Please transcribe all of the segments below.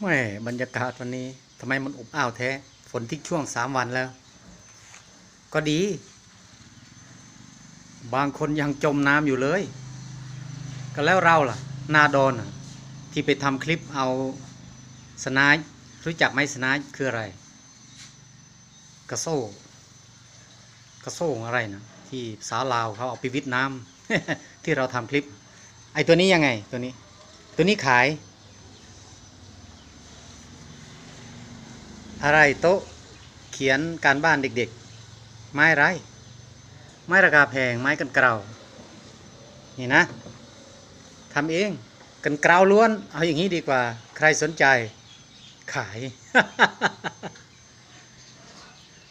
แหม่บรรยากาศวันนี้ทำไมมันอบอ้าวแท้ ฝนทิ้งช่วงสามวันแล้ว ก็ดี บางคนยังจมน้ำอยู่เลย ก็แล้วเราล่ะ นาดอนที่ไปทำคลิปเอาสนายรู้จักไหมสนายคืออะไร กระโซ่กระโซ่อะไรนะที่สาวลาวเขาเอาไปวิทน้ำที่เราทำคลิป ไอตัวนี้ยังไงตัวนี้ ตัวนี้ขาย อะไรโต๊ะเขียนการบ้านเด็กๆ ไม้ไร ไม้ราคาแพงไม้กันเกลานี่นะทำเองกันเกลาล้วน เอาอย่างนี้ดีกว่า ใครสนใจขาย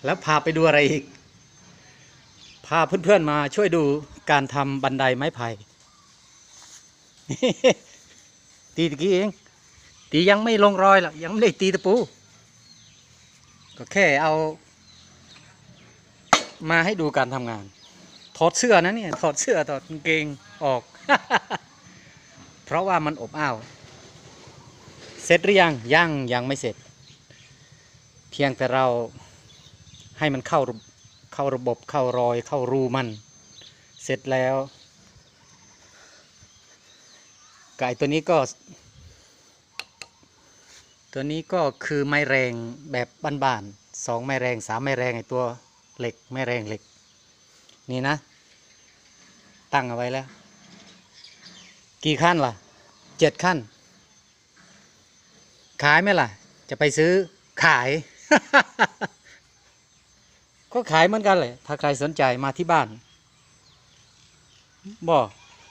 แล้วพาไปดูอะไรอีก พาเพื่อนๆมาช่วยดูการทำบันไดไม้ไผ่ตีตะกี้เอง ตียังไม่ลงรอยหรอกยังไม่ได้ตีตะปู ก็แค่เอา มาให้ดูการทำงาน ถอดเสื้อนะเนี่ย ถอดเสื้อถอดกางเกงออก เพราะว่ามันอบอ้าว เสร็จหรือยัง ยัง ยังไม่เสร็จ เพียงแต่เราให้มันเข้าเข้าระบบเข้ารอยเข้ารูมัน เสร็จแล้วไก่ตัวนี้ก็ ตัวนี้ก็คือไม้แรงแบบบ้านๆสองไม้แรงสามไม้แรงไอตัวเหล็กไม้แรงเหล็ก นี่นะ ตั้งเอาไว้แล้ว กี่ขั้นล่ะเจ็ดขั้น ขายไหมล่ะ จะไปซื้อขาย ก็ขายเหมือนกันเลยถ้าใครสนใจมาที่บ้านบอ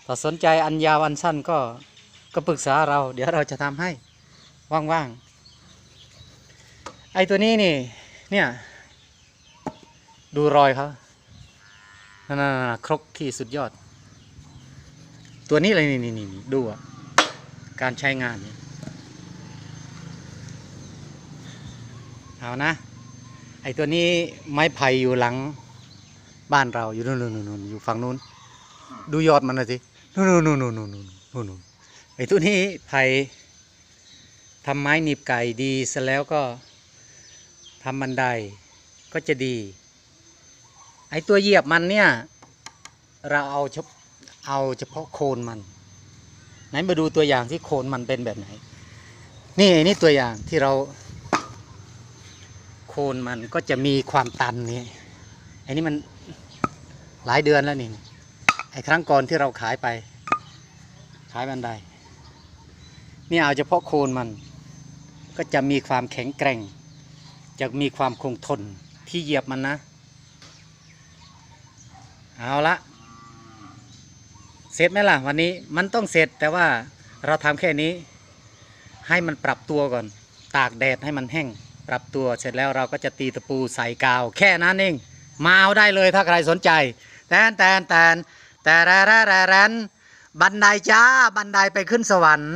ถ้าสนใจอันยาวอันสั้นก็ก็ปรึกษาเรา เดี๋ยวเราจะทำให้ว่างๆ ไอตัวนี้นี่ เนี่ย ดูรอยเขานั่นๆๆครกที่สุดยอด ตัวนี้เลยนี่นี่นี่ดูอะ การใช้งานนี่เอานะ ไอตัวนี้ไม้ไผ่อยู่หลัง บ้านเราอยู่นู่นนู่นนู่นอยู่ฝั่งนู้น ดูยอดมันน่อยสินู่นนู่นนู่นนู่นนู่นนู่นไอตัวนี้ไผ่ทำไม้หนีบไก่ดีเสร็จแล้วก็ ทำบันไดก็จะดี ไอตัวเหยียบมันเนี่ย เราเอาเฉพเอาเฉพาะโคนมัน ไหนมาดูตัวอย่างที่โคนมันเป็นแบบไหน นี่ไอ้นี่ตัวอย่างที่เรา โคนมันก็จะมีความตันนี่ไอ้นี่มันหลายเดือนแล้วนี่ไอ้ครั้งก่อนที่เราขายไป ขายบันไดนี่เอาเฉพาะโคนมัน ก็จะมีความแข็งแกร่ง จะมีความคงทนที่เหยียบมันนะ เอาละเสร็จไหมล่ะวันนี้มันต้องเสร็จแต่ว่าเราทำแค่นี้ ให้มันปรับตัวก่อน ตากแดดให้มันแห้ง ปรับตัวเสร็จแล้วเราก็จะตีตะปูใส่กาว แค่นั้นเองมาเอาได้เลยถ้าใครสนใจแตนแตนแตนแต่แรแรแรแรนบันไดจ้าบันไดไปขึ้นสวรรค์